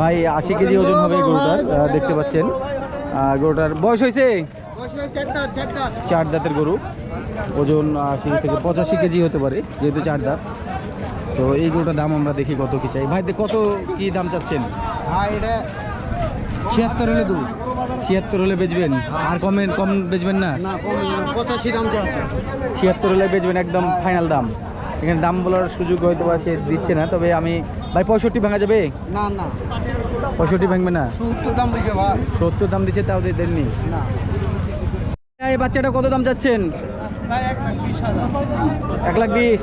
ভাই আশি কেজি ওজন হবে গরুটার দেখতে পাচ্ছেন। গরুটার বয়স হয়েছে? চার দাঁতের গরু। ওজন আশি থেকে পঁচাশি কেজি হতে পারে যেহেতু চার দাঁত। তো এই গরুটার দাম আমরা দেখি কত কি চাই। ভাই কত কি দাম চাচ্ছেন? ছিয়াত্তর হলে দু ছিয়াত্তর হলে বেচবেন? আর কমে কম বেচবেন না? না পঁচাশি দাম ছিয়াত্তর হলে বেচবেন একদম ফাইনাল দাম। এখানে দাম বলার সুযোগ হয়তো বা সে দিচ্ছে না তবে আমি ভাই পঁয়ষট্টি ভাঙা যাবে? না না। পঁয়ষট্টি ভাঙবে না? সত্তর দাম দিকে ভাই। সত্তর দাম দিচ্ছে তাও দেননি? না। এই বাচ্চাটা কত দাম চাচ্ছেন? এক লাখ বিশ।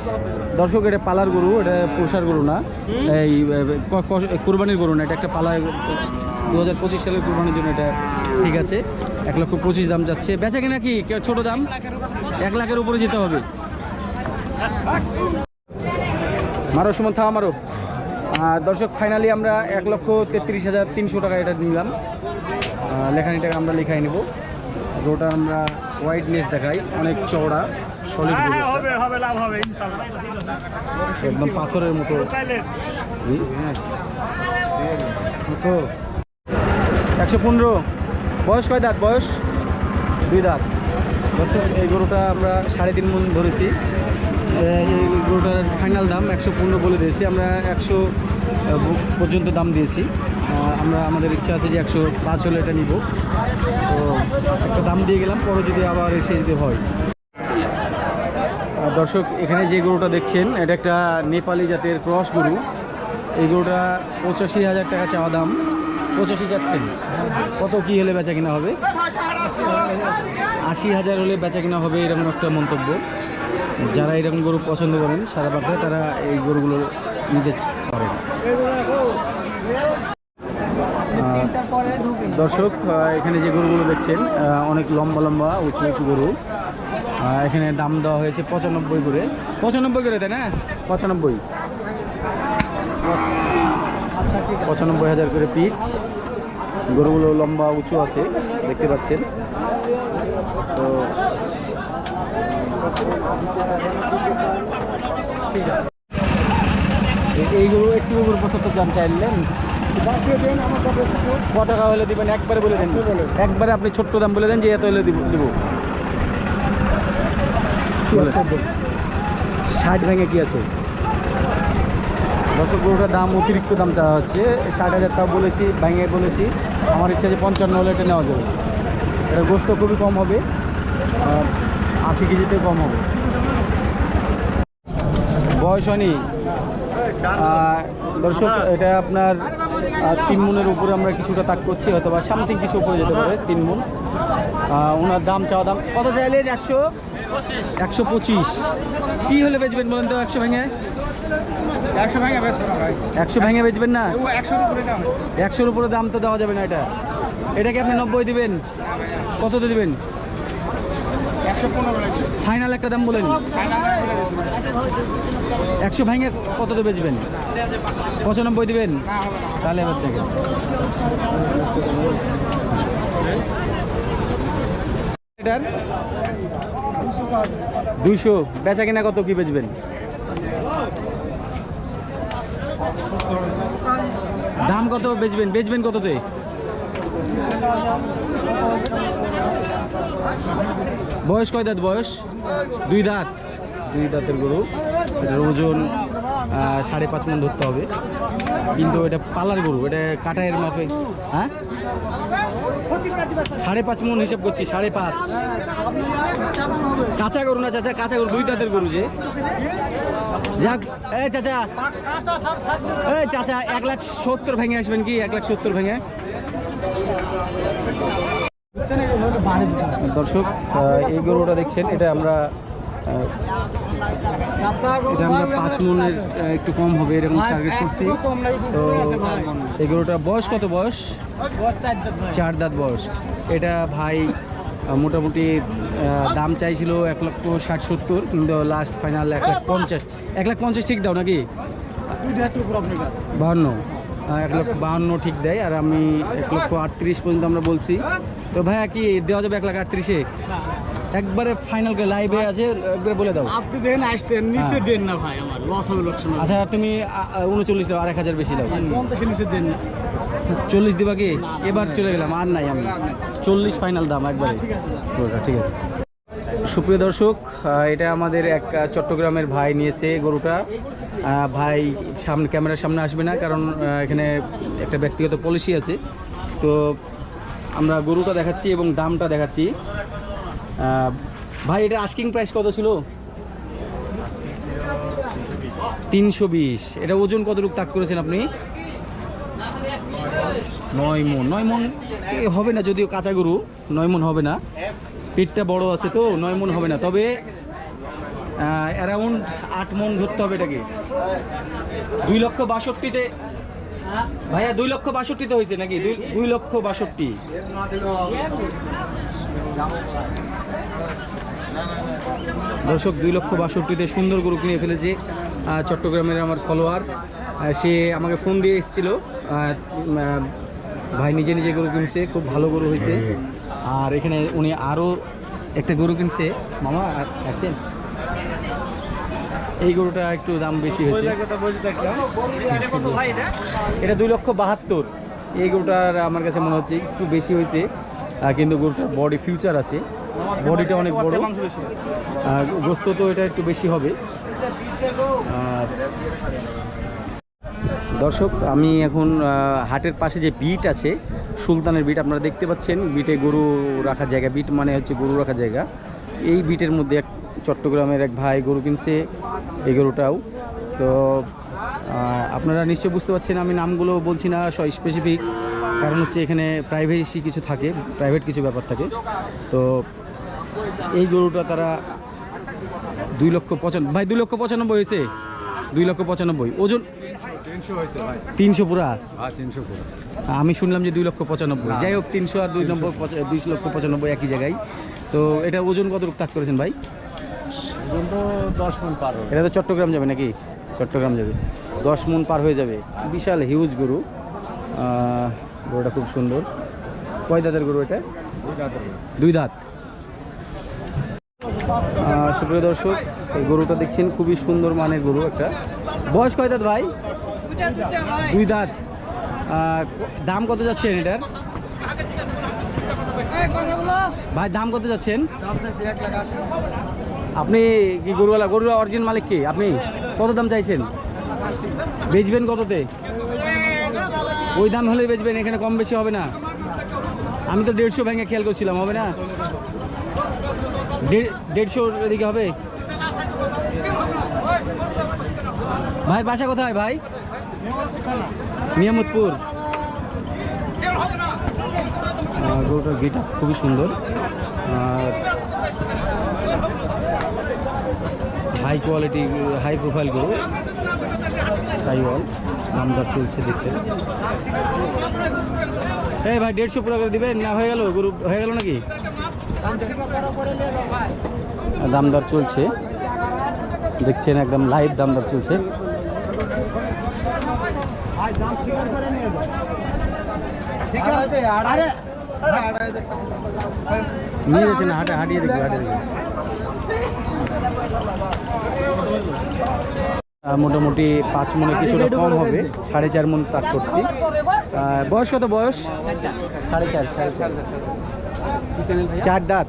দর্শক এটা পালার গরু এটা পুরুষার গরু না। এই কোরবানির গরু না এটা একটা পালার দু হাজার পঁচিশ সালের কোরবানির জন্য এটা ঠিক আছে। এক লক্ষ পঁচিশ দাম যাচ্ছে। বেচা কিনা কে- ছোট দাম? এক লাখের উপরে যেতে হবে। মারো সুমন থাওয়া মারো। আর দর্শক ফাইনালি আমরা এক লক্ষ তেত্রিশ হাজার তিনশো টাকা এটা নিলাম। লেখানিটাকে আমরা লেখাই নেব। গরুটা আমরা হোয়াইটনেস দেখাই অনেক চওড়া সলিড হবে ইনশাল্লাহ একদম পাথরের মতো। হ্যাঁ। একশো পনেরো। বয়স কয় দাঁত? বয়স? দুই দাঁত। দর্শক এই গরুটা আমরা সাড়ে তিন মন ধরেছি। এই গরুটার ফাইনাল দাম একশো পনেরো বলে দিয়েছি। আমরা একশো পর্যন্ত দাম দিয়েছি। আমরা, আমাদের ইচ্ছা আছে যে একশো পাঁচ হলে এটা নিব। তো একটা দাম দিয়ে গেলাম, পরে যদি আবার এসে যদি হয়। দর্শক, এখানে যে গরুটা দেখছেন, এটা একটা নেপালি জাতের ক্রস গরু। এই গরুটা পঁচাশি হাজার টাকা চাওয়া দাম। পঁচাশি যাচ্ছেন কত কি হলে বেচা কিনা হবে? আশি হাজার হলে বেচা কিনা হবে, এরকম একটা মন্তব্য। যারা এরকম গরু পছন্দ করেন, সাদা পাখা তারা এই গরুগুলো নিতে পারেন। দর্শক এখানে যে গরুগুলো দেখছেন অনেক লম্বা লম্বা, উঁচু উঁচু গরু। এখানে দাম দেওয়া হয়েছে পঁচানব্বই করে। পঁচানব্বই করে তাই না? পঁচানব্বই। পঁচানব্বই হাজার করে পিচ। গরুগুলো লম্বা উঁচু আছে দেখতে পাচ্ছেন। তো এই- এই গরু একটু গরু পঁচাত্তর দাম চাইলেন। ক টাকা হলে দিবেন? একবারে বলে দেন। একবারে আপনি ছোট্ট দাম বলে দেন যে এত হলে দিব দিব। ষাট ভেঙে কি আছে? দর্শক গরুটার দাম অতিরিক্ত দাম চাওয়া হচ্ছে। ষাট হাজার টাকা বলেছি ভেঙে বলেছি। আমার ইচ্ছা যে পঞ্চান্ন হলে এটা নেওয়া যাবে। এটা গোস্ত খুবই কম হবে, আর আশি কেজিতে কম হবে। বয়স হয়নি। দর্শক, এটা আপনার তিন মনের উপরে আমরা কিছুটা তাক করছি হয়তো বা সামথিং কিছু উপরে যেতে পারে, তিন মন। ওনার দাম, চাওয়া দাম, কত চাইলেন? একশো? একশো পঁচিশ। কী হলে বেচবেন বলেন তো একশো ভেঙে? একশো ভাঙে বেচবেন না? একশোর উপরে দাম। একশোর উপরে দাম তো দেওয়া যাবে না এটা। এটাকে আপনি নব্বই দিবেন। কততে দিবেন? ফাইনাল একটা দাম বলেন। একশো ভেঙে কততে বেচবেন? পঁচানব্বই দিবেন? তাহলে এবার দেখেন। এটার? দুইশো। বেচা কিনা কত কি বেচবেন? দাম কত বেচবেন? বেচবেন কততে? বয়স কয় দাঁত বয়স? দুই দাঁত। দুই দাঁতের গরু। ওজন? সাড়ে পাঁচ মন ধরতে হবে। কিন্তু এটা পালার গরু, এটা কাটায়ের মাপে হ্যাঁ? সাড়ে পাঁচ মন হিসাব করছি, সাড়ে পাঁচ। কাঁচা গরু না চাচা, কাঁচা গরু দুই দাঁতের গরু যে। যাক, এ চাচা এই চাচা, এক লাখ সত্তর ভেঙে আসবেন কি? এক লাখ সত্তর ভেঙে। দর্শক এই গরুটা দেখছেন, এটা আমরা এটা আমরা পাঁচ মনের একটু কম হবে এরকম টার্গেট করছি। তো এই গরুটা বয়স কত বয়স? চার দাঁত বয়স। এটা ভাই মোটামুটি দাম চাইছিল এক লক্ষ ষাট সত্তর কিন্তু লাস্ট ফাইনাল এক লাখ পঞ্চাশ। এক লাখ পঞ্চাশ ঠিক দাও নাকি? বাহান্ন। এক লক্ষ বাহান্ন ঠিক দেয় আর আমি এক লক্ষ আটত্রিশ পর্যন্ত আমরা বলছি। তো ভাইয়া কি দেওয়া যাবে এক লাখ আটত্রিশে? একবারে ফাইনাল করে লাইভে আছে একবারে বলে দাও। আপনি দেখেন আসতেন নিচে হ্যাঁ। দেন না ভাই আমার লস হবে লোকসান। আচ্ছা তুমি উনচল্লিশ দাও আর এক হাজার বেশি দাও। পঞ্চাশের নিচে দেন না। চল্লিশ দিবা কি? এবার চলে গেলাম আর নাই আমি। চল্লিশ ফাইনাল দাম একবারে। ঠিক আছে গরুটা ঠিক আছে। সুপ্রিয় দর্শক এটা আমাদের এক চট্টগ্রামের ভাই নিয়েছে গরুটা। ভাই সামনে ক্যামেরার সামনে আসবে না কারণ এখানে একটা ব্যক্তিগত পলিসি আছে। তো আমরা গরুটা দেখাচ্ছি এবং দামটা দেখাচ্ছি। ভাই, এটা আস্কিং প্রাইস কত ছিল? তিনশো বিশ। এটা ওজন কতটুকু তাক করেছেন আপনি? নয় মন। নয় মন হবে না যদিও কাঁচা গরু, নয় মন হবে না। পেটটা বড় আছে তো, নয় মন হবে না। তবে অ্যারাউন্ড আট মন ধরতে হবে এটাকে। দুই লক্ষ বাষট্টিতে, ভাইয়া, দুই লক্ষ বাষট্টিতে হয়েছে নাকি? দুই লক্ষ বাষট্টি। দর্শক, দুই লক্ষ বাষট্টিতে সুন্দর গরু কিনে ফেলেছে চট্টগ্রামের আমার ফলোয়ার সে আমাকে ফোন দিয়ে এসেছিল ভাই নিজে নিজে গরু কিনছে, খুব ভালো গরু হয়েছে। আর এখানে উনি আরও একটা গরু কিনছে। মামা আছেন এই গরুটা একটু দাম বেশি হয়েছে। এটা দুই লক্ষ বাহাত্তর। এই গরুটার আমার কাছে মনে হচ্ছে একটু বেশি হয়েছে। কিন্তু গরুটার বডি ফিউচার আছে। বডিটা অনেক বড়। গোস্ত তো এটা একটু বেশি হবে। দর্শক আমি এখন হাটের পাশে যে বিট আছে সুলতানের বিট আপনারা দেখতে পাচ্ছেন বিটে গরু রাখার জায়গা। বিট মানে হচ্ছে গরু রাখার জায়গা। এই বিটের মধ্যে এক চট্টগ্রামের এক ভাই গরু কিনছে এই গরুটাও। তো আপনারা নিশ্চয়ই বুঝতে পারছেন আমি নামগুলো বলছি না স্পেসিফিক। কারণ হচ্ছে এখানে প্রাইভেসি কিছু থাকে প্রাইভেট কিছু ব্যাপার থাকে। তো এই গরুটা তারা দুই লক্ষ পঁচানব্বই ভাই দুই লক্ষ পঁচানব্বই হয়েছে? দুই লক্ষ পঁচানব্বই। ওজন তিনশো পুরা? হ্যাঁ তিনশো আমি শুনলাম যে দুই লক্ষ পঁচানব্বই। যাই হোক তিনশো আর দুই নম্বর দুই লক্ষ পঁচানব্বই একই জায়গায়। তো এটা ওজন কত তাক করেছেন ভাই? ওজন তো দশ পার এটা তো চট্টগ্রাম যাবে নাকি? চট্টগ্রাম যাবে। দশ মন পার হয়ে যাবে। বিশাল হিউজ গরু। গরুটা খুব সুন্দর। কয় দাঁতের গরু এটা? দুই দাঁত। সুপ্রিয় দর্শক, এই গরুটা দেখছেন, খুবই সুন্দর মানের গরু একটা। বয়স কয় দাঁত ভাই? দুই দাঁত। দাম কত যাচ্ছেন এটার? ভাই, দাম কত যাচ্ছেন? আপনি কি গরুওয়ালা? গরুর অরিজিন মালিক কি? আপনি? কত দাম চাইছেন? বেচবেন কততে? ওই দাম হলে বেচবেন, এখানে কম বেশি হবে না। আমি তো দেড়শো ভেঙে খেয়াল করছিলাম, হবে না? দেড়- দেড়শোর এদিকে হবে? ভাই, বাসা কোথায় ভাই? নিয়ামতপুর। গেটা খুবই সুন্দর। আর হাই কোয়ালিটি হাই প্রোফাইল গরু, সাইওয়াল। দামদার চলছে দেখছে। এই ভাই, দেড়শো পুরো করে দিবেন? না, হয়ে গেল? গ্রুপ হয়ে গেল নাকি? দামদার চলছে। দেখছেন একদম লাইভ চলছে। দাম ঠিক করে নিয়ে যাও ঠিক আছে আড়াই আরে আড়াই দেখতেছি নিয়ে যাচ্ছে না হাটে, হাঁটিয়ে দেখব হাটে দেখব। মোটামুটি পাঁচ মনে কিছুটা কম হবে। সাড়ে চার মন তার করছি। বয়স কত বয়স? সাড়ে চার সাড়ে চার। চার দাঁত।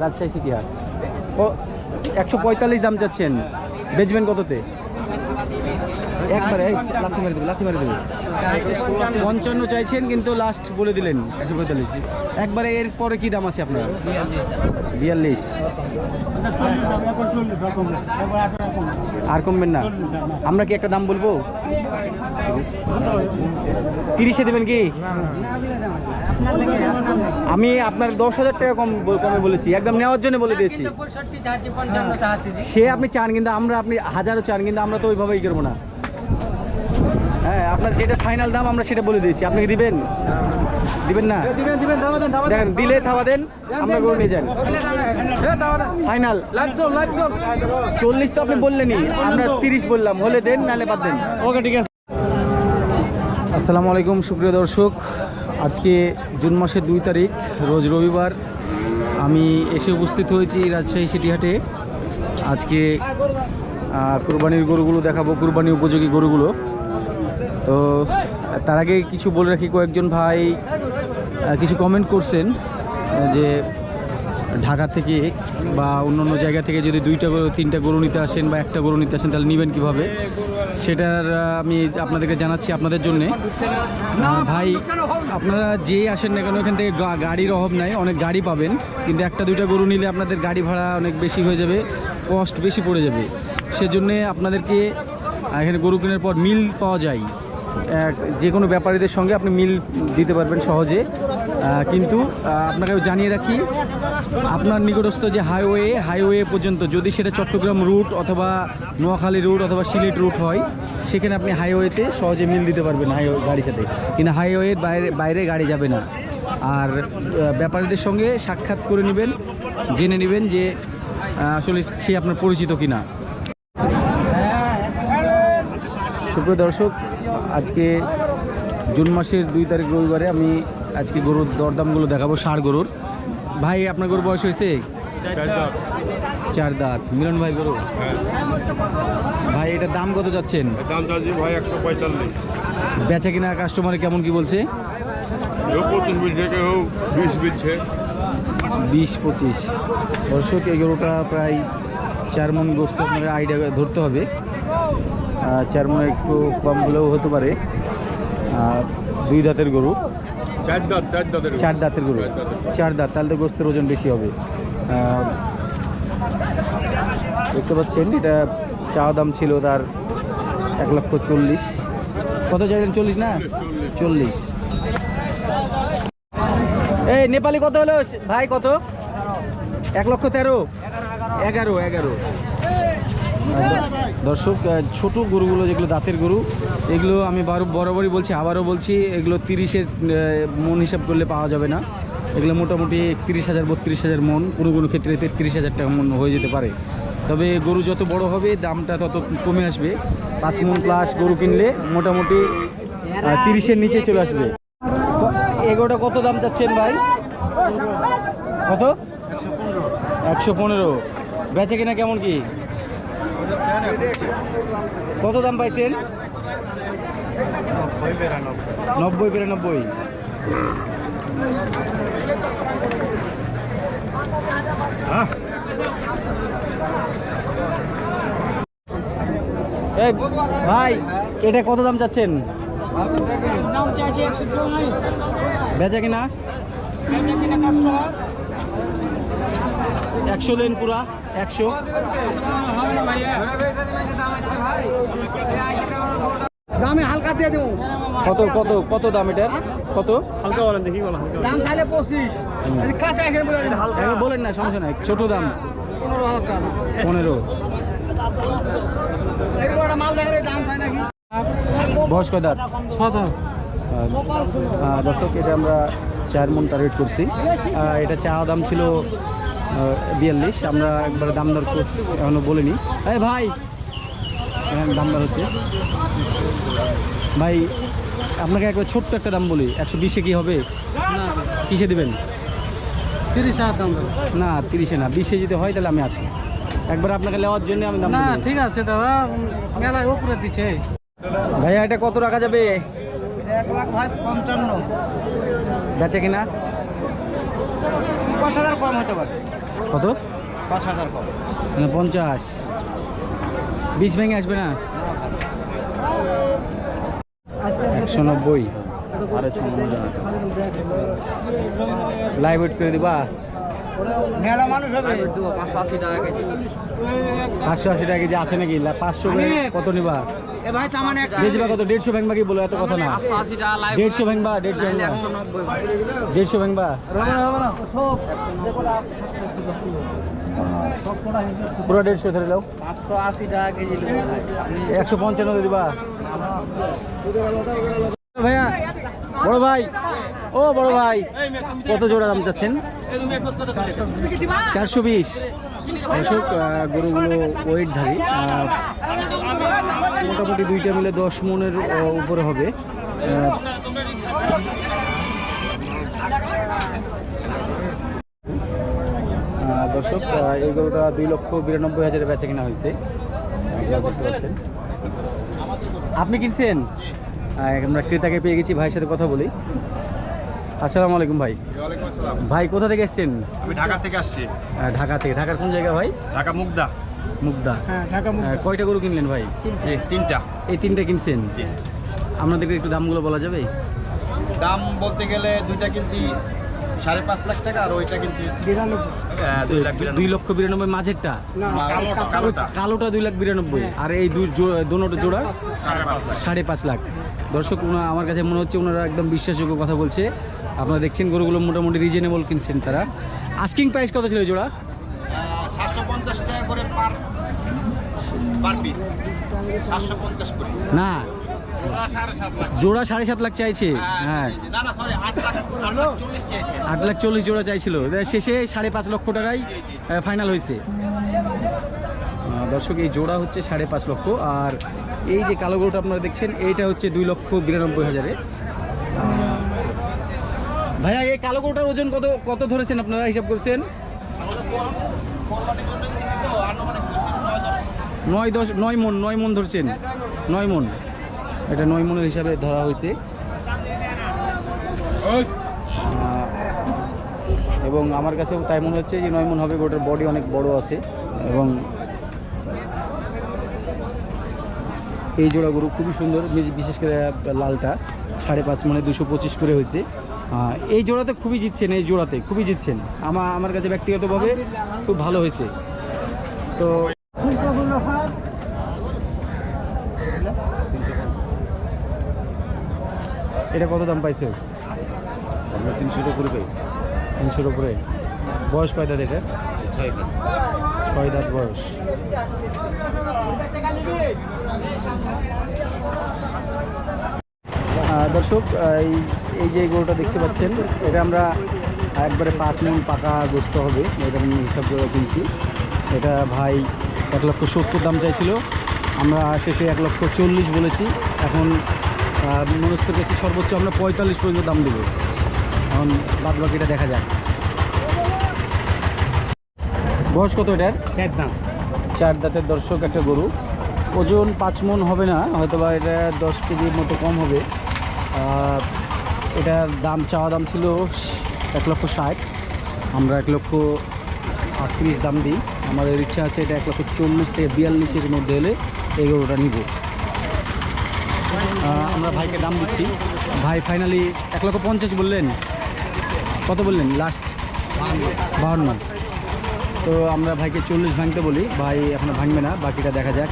রাজশাহী সিটি হাট। একশো পঁয়তাল্লিশ দাম চাচ্ছেন। বেচবেন কততে? একবারে লাথি মেরে দেবে লাথি মেরে দেবে। পঞ্চান্ন চাইছেন কিন্তু লাস্ট বলে দিলেন একশো পঁয়তাল্লিশ একবারে এর পরে কি দাম আছে আপনার? বিয়াল্লিশ। আর কমবেন না। আমরা কি একটা দাম বলব? তিরিশে দেবেন কি? আমি আপনার দশ হাজার টাকা কম কমে বলেছি। একদম নেওয়ার জন্য বলে দিয়েছি। সে আপনি চান কিন্তু আমরা আপনি হাজারও চান কিন্তু আমরা তো ওইভাবেই করব না। হ্যাঁ আপনার যেটা ফাইনাল দাম আমরা সেটা বলে দিয়েছি। আপনি দিবেন? দিবেন না? দেখেন দিলে থাবা দেন আমরা গরু নিয়ে যান ফাইনাল চল্লিশ তো আপনি বললেনই আমরা তিরিশ বললাম। হলে দেন নাহলে বাদ দেন। ওকে ঠিক আছে। আসসালামু আলাইকুম সুপ্রিয় দর্শক। আজকে জুন মাসের দুই তারিখ রোজ রবিবার। আমি এসে উপস্থিত হয়েছি রাজশাহী সিটিহাটে আজকে কুরবানির গরুগুলো দেখাবো কুরবানি উপযোগী গরুগুলো। তো, তার আগে কিছু বলে রাখি, কয়েকজন ভাই কিছু কমেন্ট করছেন যে ঢাকা থেকে বা অন্য অন্য জায়গা থেকে যদি দুইটা তিনটা গরু নিতে আসেন বা একটা গরু নিতে আসেন, তাহলে নেবেন কীভাবে? সেটার আমি আপনাদেরকে জানাচ্ছি আপনাদের জন্যে। ভাই, আপনারা যে আসেন না কেন, এখান থেকে গাড়ির অভাব নাই, অনেক গাড়ি পাবেন, কিন্তু একটা, দুইটা গরু নিলে আপনাদের গাড়ি ভাড়া অনেক বেশি হয়ে যাবে কস্ট বেশি পড়ে যাবে। সেজন্যে আপনাদেরকে এখানে গরু কেনার পর মিল পাওয়া যায়। যে কোনো ব্যাপারীদের সঙ্গে আপনি মিল দিতে পারবেন সহজে। কিন্তু আপনাকে জানিয়ে রাখি, আপনার নিকটস্থ যে হাইওয়ে হাইওয়ে পর্যন্ত যদি সেটা চট্টগ্রাম রুট অথবা নোয়াখালী রুট অথবা সিলেট রুট হয়, সেখানে আপনি হাইওয়েতে সহজে মিল দিতে পারবেন হাইওয়ে গাড়ির সাথে কিন্তু হাইওয়ের বাইরে বাইরে গাড়ি যাবে না। আর ব্যাপারীদের সঙ্গে সাক্ষাৎ করে নেবেন, জেনে নেবেন যে আসলে সে আপনার পরিচিত কিনা। সুপ্রিয় দর্শক আজকে জুন মাসের দুই তারিখ রবিবারে আমি আজকে গরুর দরদামগুলো দেখাবো ষাড় গরুর। ভাই আপনার গরুর বয়স হয়েছে? চার দাঁত। মিলন ভাই গরু? ভাই এটার দাম কত যাচ্ছেন? দাম চাচ্ছি ভাই একশো পঁয়তাল্লিশ। বেচা কিনা কাস্টমারে কেমন কি বলছে? বিশ পঁচিশ। দর্শক এই গরুটা প্রায় চার মন গোস্ত আপনার আইডিয়া ধরতে হবে। চার মনে একটু কম হলেও হতে পারে। দুই দাঁতের গরু। চার দাঁত চার দাঁতের গরু। চার দাঁত তাহলে তো গোস্তের ওজন বেশি হবে। দেখতে পাচ্ছেন এটা চাওয়া দাম ছিল তার এক লক্ষ চল্লিশ। কত চাইলেন চল্লিশ না? চল্লিশ। এই নেপালি কত হলো? ভাই কত? এক লক্ষ তেরো। এগারো এগারো। দর্শক ছোট গরুগুলো যেগুলো দাঁতের গরু, এগুলো আমি বারো বরাবরই বলছি, আবারও বলছি, এগুলো তিরিশের মন হিসাব করলে পাওয়া যাবে না। এগুলো মোটামুটি একত্রিশ হাজার, বত্রিশ হাজার মন, কোনো কোনো ক্ষেত্রে তেত্রিশ হাজার টাকা মন হয়ে যেতে পারে। তবে গরু যত বড় হবে, দামটা তত কমে আসবে। পাঁচ মন প্লাস গরু কিনলে মোটামুটি তিরিশের নিচে চলে আসবে। এগুলোটা কত দাম চাচ্ছেন ভাই? কত? একশো পনেরো। বেচে কিনা কেমন কি? কত দাম পাইছেন? নব্বই বিরানব্বই। ভাই এটা কত দাম চাচ্ছেন? বেচা কিনা? একশো দেন পুরা একশো। দামে হালকা দিয়ে দেবো। কত কত কত দাম এটার? কত? হালকা বলেন দেখি বলো হালকা দাম চাইলে পঁচিশ। কাঁচা এখানে বলেন না সমস্যা নাই ছোট দাম। পনেরো হাজার টাকা। পনেরো। মাল দেখে দাম চাই নাকি? বয়স আহ, দর্শক এটা আমরা চার মন টার্গেট করছি। এটা চা দাম ছিল বিয়াল্লিশ আমরা একবার দাম দর কর- এখনও বলিনি। এই ভাই এখানে দাম দর হচ্ছে। ভাই আপনাকে একবার ছোট্ট একটা দাম বলি একশো বিশে কি হবে? কিসে দেবেন? তিরিশ হাজার দাম না তিরিশে না বিশে যদি হয় তাহলে আমি আছি। একবার আপনাকে নেওয়ার জন্য আমি দাম না ঠিক আছে দাদা মেলায় উপরে দিচ্ছে। ভাইয়া এটা কত রাখা যাবে? এক লাখ ভাই পঞ্চান্ন। বেচে কিনা? পাঁচ হাজার কম হতে পারে। কত? পাঁচ হাজার কম। মানে পঞ্চাশ। বিশ ভেঙে আসবে না? একশো নব্বই। সাড়ে ছ লাইভ ওয়েট করে দিবা? মেলা মানুষ হবে। পাঁচশো আশি টাকা কেজি। পাঁচশো আশি টাকা কেজি আছে নাকি? পাঁচশো কত নিবা? এ ভাই তামান এক বেচবা কত দেড়শো কি বলো এত কথা না লাইভ দেড়শো দেড়শো দেড়শো পুরো দেড়শো ধরে পাঁচশো আশি টাকা কেজি একশো পঞ্চান্ন দিবা। ভাইয়া বড় ভাই। ও বড় ভাই। কত জোড়া দাম চাচ্ছেন? চারশো বিশ। অশোক গরুগুলো ওয়েটধারী মোটামুটি দুইটা মিলে দশ মনের উপরে হবে। দর্শক এই গরুটা দুই লক্ষ বিরানব্বই হাজারে বেচা কেনা হয়েছে। আপনি কিনছেন? আমরা ক্রেতাকে পেয়ে গেছি, ভাইয়ের সাথে কথা বলি। আসসালামু আলাইকুম ভাই। ভাই কোথা থেকে এসছেন? আমি ঢাকা থেকে আসছি। ঢাকা থেকে। ঢাকার কোন জায়গা ভাই? ঢাকা মুগদা। মুগদা। হ্যাঁ কয়টা গরু কিনলেন ভাই? জি তিনটা। এই তিনটা কিনছেন? আপনাদেরকে একটু দামগুলো বলা যাবে? দাম বলতে গেলে দুইটা কিনছি। সাড়ে পাঁচ লাখ টাকা আর ওইটা কিনছি দুই। লক্ষ বিরানব্বই মাঝেরটা? না কালোটা দুই লাখ বিরানব্বই। আর এই দুই দোনোটা জোড়া? সাড়ে পাঁচ লাখ। দর্শক আমার কাছে মনে হচ্ছে ওনারা একদম বিশ্বাসযোগ্য কথা বলছে। আপনারা দেখছেন গরুগুলো মোটামুটি রিজনেবল কিনছেন তারা। আস্কিং প্রাইস কত ছিল জোড়া? সাতশো পঞ্চাশ টাকা করে পার পার পিস সাতশো পঞ্চাশ করে। না জোড়া সাড়ে সাত লাখ চাইছে? হ্যাঁ না না সরি আট লাখ চল্লিশ জোড়া চাইছিল। শেষে সাড়ে পাঁচ লক্ষ টাকায় ফাইনাল হয়েছে। দর্শক এই জোড়া হচ্ছে সাড়ে পাঁচ লক্ষ। আর এই যে কালো গরুটা আপনারা দেখছেন এইটা হচ্ছে দুই লক্ষ বিরানব্বই হাজারে। ভাইয়া এই কালো গরুটার ওজন কত কত ধরেছেন আপনারা হিসাব করছেন? নয় দশ নয় মন নয় মন ধরছেন। নয় মন। এটা নয় মনের হিসাবে ধরা হয়েছে। এবং আমার কাছেও তাই মনে হচ্ছে যে নয় মন হবে গোটার বডি অনেক বড় আছে এবং এই জোড়া গরু খুবই সুন্দর বিশ- বিশেষ করে লালটা সাড়ে পাঁচ মানে দুশো পঁচিশ করে হয়েছে। এই জোড়াতে খুবই জিতছেন এই জোড়াতে খুবই জিতছেন। আমার আমার কাছে ব্যক্তিগতভাবে খুব ভালো হয়েছে। তো এটা কত দাম পাইছে? আমরা করে পেয়েছি তিনশোর উপরে। বয়স কয় দাঁত এটা? ছয় দাঁত। বয়স। আহ, দর্শক এই এই যে গরুটা দেখতে পাচ্ছেন এটা আমরা একবারে পাঁচ মন পাকা গোস্ত হবে এটা আমি হিসাব করে কিনছি। এটা ভাই এক লক্ষ সত্তর দাম চাইছিল। আমরা শেষে এক লক্ষ চল্লিশ বলেছি এখন আহ, মনস্থ গেছি সর্বোচ্চ আমরা পঁয়তাল্লিশ পর্যন্ত দাম দেবো। এখন বাদ বাকিটা দেখা যাক। বয়স কত এটার? একদম চার দাঁতের দর্শক একটা গরু। ওজন পাঁচ মন হবে না হয়তো বা এটা দশ কেজির মতো কম হবে। এটার দাম চাওয়া দাম ছিল এক লক্ষ ষাট। আমরা এক লক্ষ আটত্রিশ দাম দিই। আমাদের ইচ্ছা আছে এটা এক লক্ষ চল্লিশ থেকে বিয়াল্লিশের মধ্যে এলে এই গরুটা নিব। আমরা ভাইকে দাম দিচ্ছি। ভাই ফাইনালি এক লক্ষ পঞ্চাশ বললেন। কত বললেন? লাস্ট বাহান্ন। তো আমরা ভাইকে চল্লিশ ভাঙতে বলি। ভাই এখনও ভাঙবে না, বাকিটা দেখা যাক।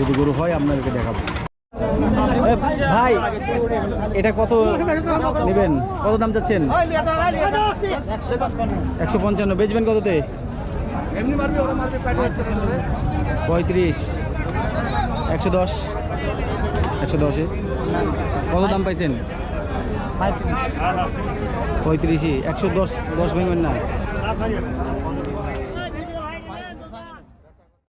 যদি গরু হয়, আপনাদেরকে দেখাবো। ভাই, এটা কত নেবেন? কত দাম চাচ্ছেন? একশো পঞ্চান্ন। বেচবেন কততে? পঁয়ত্রিশ। একশো দশ। একশো দশে। কত দাম পাইছেন? পঁয়ত্রিশই। একশো দশ দশ ভাঙবেন না।